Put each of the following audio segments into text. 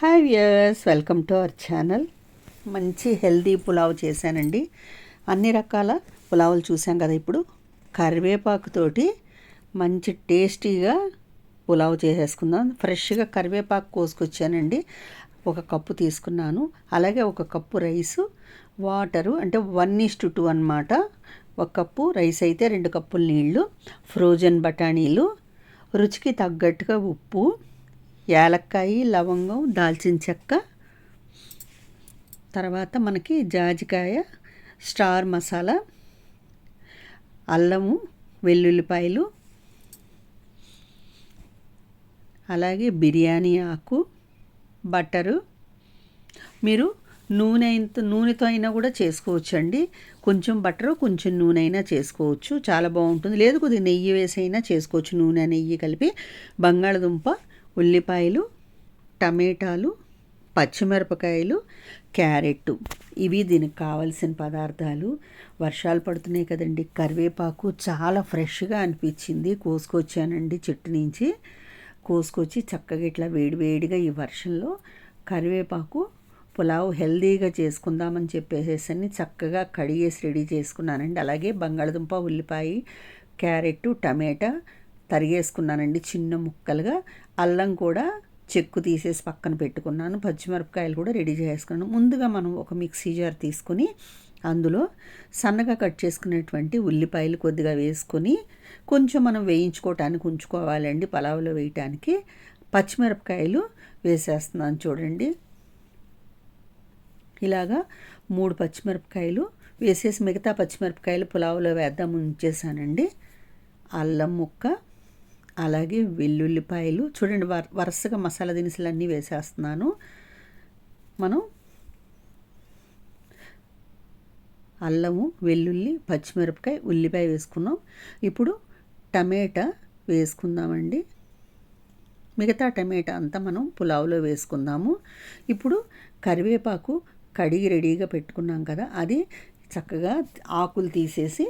Hi viewers welcome to our channel మంచి healthy pulao చేశానండి. అన్ని రకాల పులావులు చూసాం కదా ఇప్పుడు. కరివేపాకుతోటి మంచి టేస్టీగా పులావ్ చేసేసుకుందాం. ఫ్రెష్గా కరివేపాకు కోసుకొచ్చానండి. ఒక కప్పు తీసుకున్నాను. అలాగే ఒక కప్పు రైసు వాటరు అంటే వన్ ఈస్ట్ టు టూ అనమాట ఒక కప్పు రైస్ అయితే రెండు కప్పులు నీళ్ళు ఫ్రోజన్ బఠానీలు రుచికి తగ్గట్టుగా ఉప్పు యాలక్కాయి లవంగం దాల్చిన చెక్క. తర్వాత మనకి జాజికాయ స్టార్ మసాలా అల్లము వెల్లుల్లిపాయలు అలాగే బిర్యానీ ఆకు బటరు. మీరు నూనె నూనెతో అయినా కూడా చేసుకోవచ్చు అండి కొంచెం బటరు కొంచెం నూనె అయినా చేసుకోవచ్చు. చాలా బాగుంటుంది. లేదు కొద్దిగా నెయ్యి వేసి అయినా చేసుకోవచ్చు. నూనె నెయ్యి కలిపి బంగాళదుంప ఉల్లిపాయలు టమాటాలు పచ్చిమిరపకాయలు క్యారెట్ ఇవి దీనికి కావలసిన పదార్థాలు. వర్షాలు పడుతున్నాయి కదండి. కరివేపాకు చాలా ఫ్రెష్గా అనిపించింది. కోసుకొచ్చానండి చెట్టు నుంచి. కోసుకొచ్చి చక్కగా ఇట్లా వేడివేడిగా ఈ వర్షంలో కరివేపాకు పులావ్ హెల్దీగా చేసుకుందామని చెప్పేసేసి చక్కగా కడిగేసి రెడీ చేసుకున్నానండి. అలాగే బంగాళదుంప ఉల్లిపాయ క్యారెట్ టమాటా తరిగేసుకున్నానండి చిన్న ముక్కలుగా. అల్లం కూడా చెక్కు తీసేసి పక్కన పెట్టుకున్నాను. పచ్చిమిరపకాయలు కూడా రెడీ చేసుకున్నాను ముందుగా మనం ఒక మిక్సీ జార్ తీసుకొని అందులో సన్నగా కట్ చేసుకునేటువంటి ఉల్లిపాయలు కొద్దిగా వేసుకొని కొంచెం మనం వేయించుకోవటానికి ఉంచుకోవాలండి పలావులో వేయటానికి. పచ్చిమిరపకాయలు వేసేస్తున్నాను చూడండి. ఇలాగా మూడు పచ్చిమిరపకాయలు వేసేసి మిగతా పచ్చిమిరపకాయలు పులావులో వేద్దాం ఉంచేసానండి. అల్లం ముక్క అలాగే వెల్లుల్లిపాయలు. చూడండి వరుసగా మసాలా దినుసులు అన్నీ వేసేస్తున్నాను. మనం అల్లము వెల్లుల్లి పచ్చిమిరపకాయ ఉల్లిపాయ వేసుకున్నాం. ఇప్పుడు టమాటా వేసుకుందామండి. మిగతా టమాటా అంతా మనం పులావులో వేసుకుందాము. ఇప్పుడు కరివేపాకు కడిగి రెడీగా పెట్టుకున్నాం కదా అది చక్కగా ఆకులు తీసేసి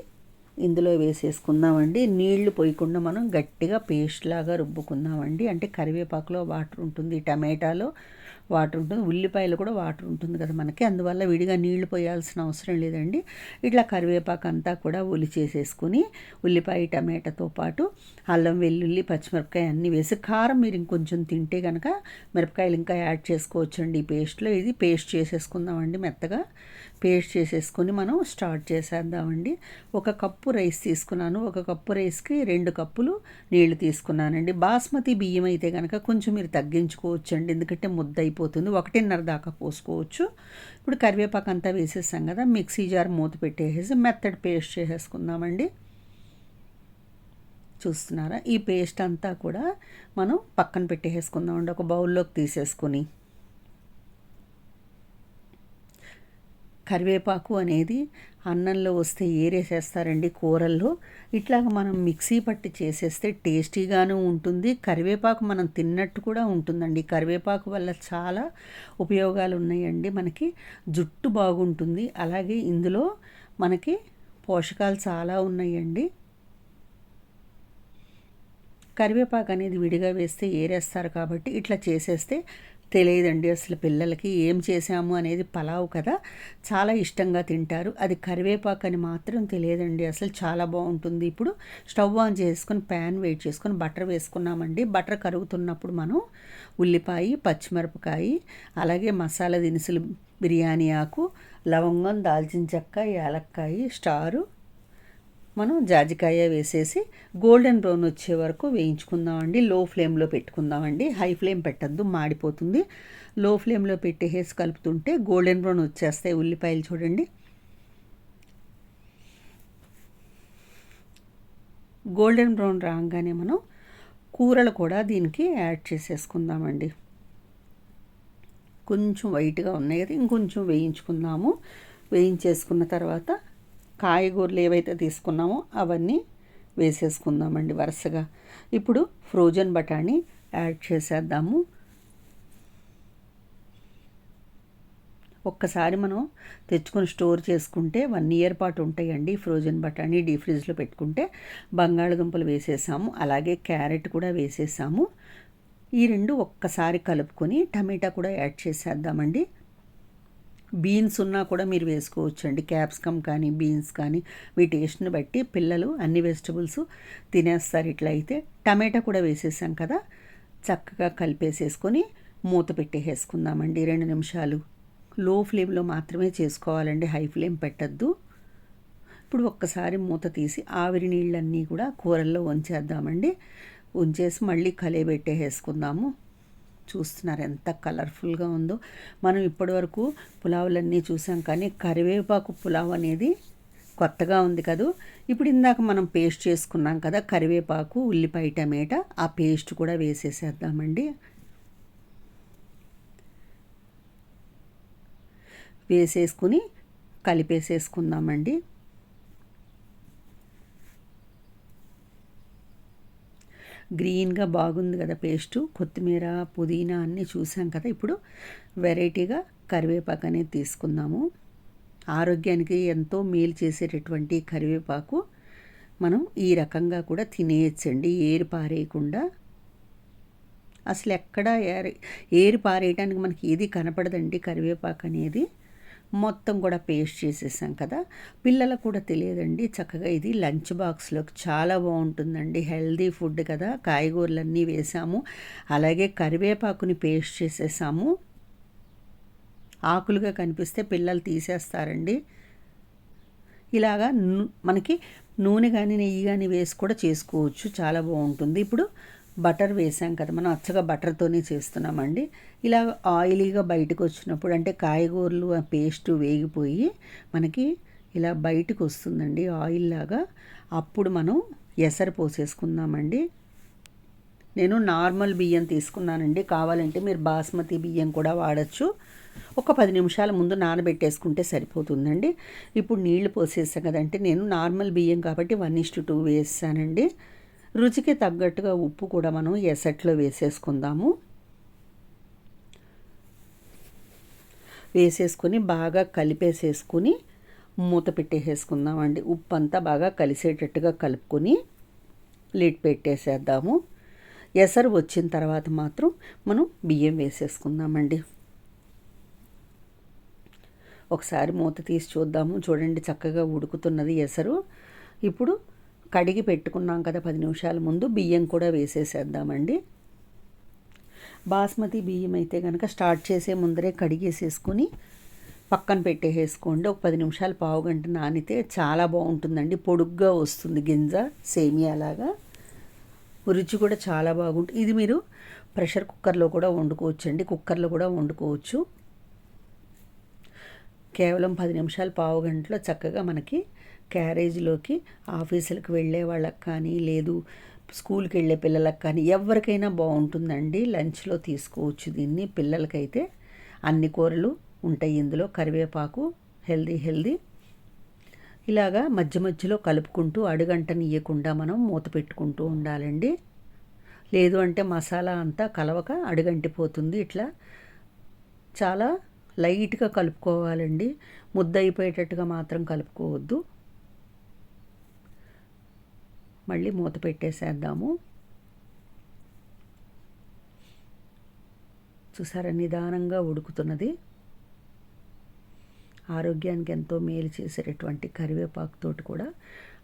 ఇందులో వేసేసుకుందామండి. నీళ్ళు పోయకుండా మనం గట్టిగా పేస్ట్ లాగా రుబ్బుకుందామండి. అంటే కరివేపాకులో వాటర్ ఉంటుంది టమాటాలో వాటర్ ఉంటుంది ఉల్లిపాయలు కూడా వాటర్ ఉంటుంది కదా మనకి. అందువల్ల విడిగా నీళ్ళు పోయాల్సిన అవసరం లేదండి. ఇట్లా కరివేపాకు అంతా కూడా ఉలి చేసేసుకుని ఉల్లిపాయ టమాటాతో పాటు అల్లం వెల్లుల్లి పచ్చిమిరపకాయ అన్నీ వేసి కారం మీరు ఇంకొంచెం తింటే కనుక మిరపకాయలు ఇంకా యాడ్ చేసుకోవచ్చండి ఈ పేస్ట్లో. ఇది పేస్ట్ చేసేసుకుందామండి మెత్తగా. పేస్ట్ చేసేసుకొని మనం స్టార్ట్ చేసేద్దామండి. ఒక కప్పు రైస్ తీసుకున్నాను. ఒక కప్పు రైస్కి రెండు కప్పులు నీళ్ళు తీసుకున్నానండి. బాస్మతి బియ్యం అయితే కనుక కొంచెం మీరు తగ్గించుకోవచ్చు అండి ఎందుకంటే ముద్ద అయిపోతుంది ఒకటిన్నర దాకా పోసుకోవచ్చు. ఇప్పుడు కరివేపాకు అంతా వేసేసాం కదా. మిక్సీ జార్ మూత పెట్టేసేసి మెత్తడి పేస్ట్ చేసేసుకుందామండి. చూస్తున్నారా? ఈ పేస్ట్ అంతా కూడా మనం పక్కన పెట్టేసుకుందామండి ఒక బౌల్లోకి తీసేసుకొని. కరివేపాకు అనేది అన్నంలో వస్తే ఏరేసేస్తారండి కూరల్లో. ఇట్లాగ మనం మిక్సీ పట్టి చేసేస్తే టేస్టీగాను ఉంటుంది. కరివేపాకు మనం తిన్నట్టు కూడా ఉంటుందండి. కరివేపాకు వల్ల చాలా ఉపయోగాలు ఉన్నాయండి మనకి. జుట్టు బాగుంటుంది. అలాగే ఇందులో మనకి పోషకాలు చాలా ఉన్నాయండి. కరివేపాకు అనేది విడిగా వేస్తే ఏరేస్తారు కాబట్టి ఇట్లా చేసేస్తే తెలియదండి అసలు పిల్లలకి ఏం చేసాము అనేది పలావ్ కదా. చాలా ఇష్టంగా తింటారు. అది కరివేపాకు అని మాత్రం తెలియదండి. అసలు చాలా బాగుంటుంది. ఇప్పుడు స్టవ్ ఆన్ చేసుకొని ప్యాన్ వెయిట్ చేసుకొని బటర్ వేసుకున్నామండి. బటర్ కరుగుతున్నప్పుడు మనం ఉల్లిపాయ పచ్చిమిరపకాయ అలాగే మసాలా దినుసులు బిర్యానీ ఆకు లవంగం దాల్చిన చెక్క యాలక్కాయ స్టారు మనం జాజికాయ వేసేసి గోల్డెన్ బ్రౌన్ వచ్చే వరకు వేయించుకుందామండి. లో ఫ్లేమ్లో పెట్టుకుందామండి. హై ఫ్లేమ్ పెట్టద్దు మాడిపోతుంది. లో ఫ్లేమ్లో పెట్టేసి కలుపుతుంటే గోల్డెన్ బ్రౌన్ వచ్చేస్తాయి ఉల్లిపాయలు చూడండి. గోల్డెన్ బ్రౌన్ రాగానే మనం కూరలు కూడా దీనికి యాడ్ చేసేసుకుందామండి. కొంచెం వైట్గా ఉన్నాయి కదా ఇంకొంచెం వేయించుకుందాము. వేయించేసుకున్న తర్వాత కాయగూరలు ఏవైతే తీసుకున్నామో అవన్నీ వేసేసుకుందామండి వరుసగా. ఇప్పుడు ఫ్రోజన్ బఠానీ యాడ్ చేసేద్దాము. ఒక్కసారి మనం తెచ్చుకొని స్టోర్ చేసుకుంటే వన్ ఇయర్ పాటు ఉంటాయండి ఫ్రోజన్ బఠానీ డీ ఫ్రిడ్జ్లో పెట్టుకుంటే. బంగాళదుంపలు వేసేసాము అలాగే క్యారెట్ కూడా వేసేసాము. ఈ రెండు ఒక్కసారి కలుపుకొని టమాటా కూడా యాడ్ చేసేద్దామండి. బీన్స్ ఉన్నా కూడా మీరు వేసుకోవచ్చు అండి క్యాప్సికమ్ కానీ బీన్స్ కానీ మీ టేస్ట్ని బట్టి పిల్లలు అన్ని వెజిటబుల్స్ తినేస్తారు ఇట్లా అయితే టమాటా కూడా వేసేసాం కదా చక్కగా కలిపేసేసుకొని మూత పెట్టేసుకుందామండి రెండు నిమిషాలు. లో ఫ్లేమ్లో మాత్రమే చేసుకోవాలండి హై ఫ్లేమ్ పెట్టద్దు. ఇప్పుడు ఒక్కసారి మూత తీసి ఆవిరి నీళ్ళన్నీ కూడా కూరల్లో ఉంచేద్దామండి. ఉంచేసి మళ్ళీ కలియబెట్టేసుకుందాము చూస్తున్నారు ఎంత కలర్ఫుల్గా ఉందో. మనం ఇప్పటివరకు పులావులన్నీ చూసాం కానీ కరివేపాకు పులావ్ అనేది కొత్తగా ఉంది కదా. ఇప్పుడు ఇందాక మనం పేస్ట్ చేసుకున్నాం కదా కరివేపాకు ఉల్లిపాయ టమాటా ఆ పేస్ట్ కూడా వేసేసేద్దామండి. వేసేసుకుని కలిపేసేసుకుందామండి. గ్రీన్గా బాగుంది కదా పేస్టు. కొత్తిమీర పుదీనా అన్నీ చూసాం కదా. ఇప్పుడు వెరైటీగా కరివేపాకు అనేది తీసుకుందాము. ఆరోగ్యానికి ఎంతో మేలు చేసేటటువంటి కరివేపాకు మనం ఈ రకంగా కూడా తినేయచ్చండి. ఏరు పారేయకుండా. అసలు ఎక్కడ ఏరు పారేయడానికి మనకి ఏది కనపడదండి కరివేపాకు అనేది. మొత్తం కూడా పేస్ట్ చేసేసాం కదా. పిల్లలకు కూడా తెలియదండి. చక్కగా ఇది లంచ్ బాక్స్లోకి చాలా బాగుంటుందండి. హెల్దీ ఫుడ్ కదా. కాయగూరలన్నీ వేసాము. అలాగే కరివేపాకుని పేస్ట్ చేసేసాము. ఆకులుగా కనిపిస్తే పిల్లలు తీసేస్తారండి. ఇలాగా మనకి నూనె కానీ నెయ్యి కానీ వేసి కూడా చేసుకోవచ్చు. చాలా బాగుంటుంది. ఇప్పుడు బటర్ వేసాం కదా మనం అచ్చగా బటర్తోనే చేస్తున్నామండి. ఇలా ఆయిలీగా బయటకు వచ్చినప్పుడు అంటే కాయగూరలు ఆ పేస్ట్ వేగిపోయి మనకి ఇలా బయటకు వస్తుందండి ఆయిల్ లాగా. అప్పుడు మనం ఎసరు పోసేసుకుందామండి. నేను నార్మల్ బియ్యం తీసుకున్నానండి. కావాలంటే మీరు బాస్మతి బియ్యం కూడా వాడచ్చు. ఒక పది నిమిషాల ముందు నానబెట్టేసుకుంటే సరిపోతుందండి. ఇప్పుడు నీళ్ళు పోసేసాం కదంటే నేను నార్మల్ బియ్యం కాబట్టి వన్ ఇస్టు టూ వేసానండి. రుచికి తగ్గట్టుగా ఉప్పు కూడా మనం ఎసట్లో వేసేసుకుందాము. వేసేసుకొని బాగా కలిపేసేసుకుని మూత పెట్టేసేసుకుందామండి. ఉప్పు అంతా బాగా కలిసేటట్టుగా కలుపుకొని లిడ్ పెట్టేసేద్దాము. ఎసరు వచ్చిన తర్వాత మాత్రం మనం బియ్యం వేసేసుకుందామండి. ఒకసారి మూత తీసి చూద్దాము. చూడండి చక్కగా ఉడుకుతున్నది ఎసరు. ఇప్పుడు కడిగి పెట్టుకున్నాం కదా పది నిమిషాల ముందు బియ్యం కూడా వేసేసేద్దామండి. బాస్మతి బియ్యం అయితే కనుక స్టార్ట్ చేసే ముందరే కడిగేసేసుకొని పక్కన పెట్టేసుకోండి ఒక పది నిమిషాలు పావు గంట నానితే చాలా బాగుంటుందండి. పొడుగ్గా వస్తుంది గింజ సేమియాలాగా రుచి కూడా చాలా బాగుంటుంది ఇది మీరు ప్రెషర్ కుక్కర్లో కూడా వండుకోవచ్చు అండి కుక్కర్లో కూడా వండుకోవచ్చు. కేవలం పది నిమిషాలు పావు గంటలో చక్కగా మనకి క్యారేజ్లోకి ఆఫీసులకు వెళ్ళే వాళ్ళకి కానీ లేదు స్కూల్కి వెళ్ళే పిల్లలకు కానీ ఎవరికైనా బాగుంటుందండి. లంచ్లో తీసుకోవచ్చు దీన్ని. పిల్లలకైతే అన్ని కూరలు ఉంటాయి ఇందులో. కరివేపాకు హెల్దీ హెల్దీ. ఇలాగా మధ్య మధ్యలో కలుపుకుంటూ అడుగంటనియకుండా మనం మూత పెట్టుకుంటూ ఉండాలండి. లేదు అంటే మసాలా అంతా కలవక అడుగంటిపోతుంది. ఇట్లా చాలా లైట్గా కలుపుకోవాలండి. ముద్ద అయిపోయేటట్టుగా మాత్రం కలుపుకోవద్దు. మళ్ళీ మూత పెట్టేసేద్దాము. చూసారా నిదానంగా ఉడుకుతున్నది. ఆరోగ్యానికి ఎంతో మేలు చేసేటటువంటి కరివేపాకుతోటి కూడా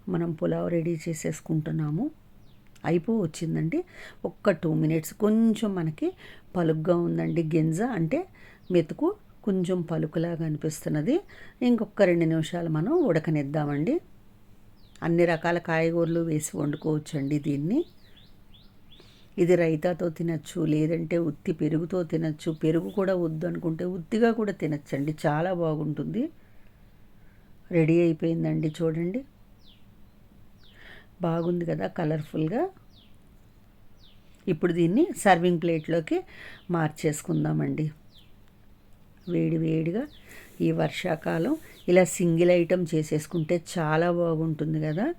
మనం పులావ్ రెడీ చేసేసుకుంటున్నాము. అయిపో వచ్చిందండి ఒక్క టూ మినిట్స్ కొంచెం మనకి పలుగ్గా ఉందండి గింజ. అంటే మెతుకు కొంచెం పలుకులాగా అనిపిస్తున్నది. ఇంకొక రెండు నిమిషాలు మనం ఉడకనిద్దామండి. అన్ని రకాల కాయగూరలు వేసి వండుకోవచ్చండి దీన్ని. ఇది రైతాతో తినచ్చు లేదంటే ఉత్తి పెరుగుతో తినచ్చు. పెరుగు కూడా వద్దు అనుకుంటే ఉత్తిగా కూడా తినచ్చండి. చాలా బాగుంటుంది. రెడీ అయిపోయిందండి చూడండి. బాగుంది కదా కలర్ఫుల్గా. ఇప్పుడు దీన్ని సర్వింగ్ ప్లేట్లోకి మార్చేసుకుందామండి. వేడి వేడిగా ఈ వర్షాకాలం ఇలా సింగిల్ ఐటెం చేసేసుకుంటే చాలా బాగుంటుంది కదా.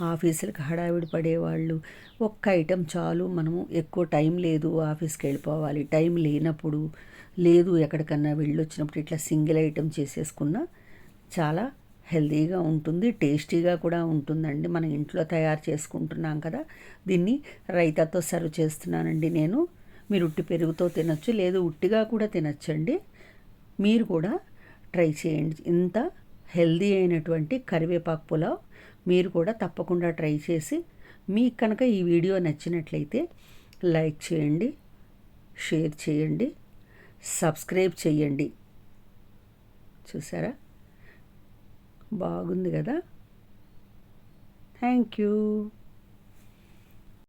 ఆఫీసులకు హడావిడి పడేవాళ్ళు. ఒక్క ఐటెం చాలు మనము ఎక్కువ టైం లేదు ఆఫీస్కి వెళ్ళిపోవాలి. టైం లేనప్పుడు లేదు ఎక్కడికన్నా వెళ్ళొచ్చినప్పుడు ఇట్లా సింగిల్ ఐటెం చేసేసుకున్నా చాలా హెల్దీగా ఉంటుంది టేస్టీగా కూడా ఉంటుందండి. మనం ఇంట్లో తయారు చేసుకుంటున్నాం కదా. దీన్ని రైతాతో సర్వ్ చేస్తున్నానండి నేను. మీరు ఉట్టి పెరుగుతో తినచ్చు లేదు ఉట్టిగా కూడా తినచ్చండి. మీరు కూడా ట్రై చేయండి. ఇంత హెల్దీ అయినటువంటి కరివేపాకు పులావ్ మీరు కూడా తప్పకుండా ట్రై చేసి మీకు కనుక ఈ వీడియో నచ్చినట్లయితే లైక్ చేయండి షేర్ చేయండి సబ్స్క్రైబ్ చేయండి. చూసారా? బాగుంది కదా? Thank you.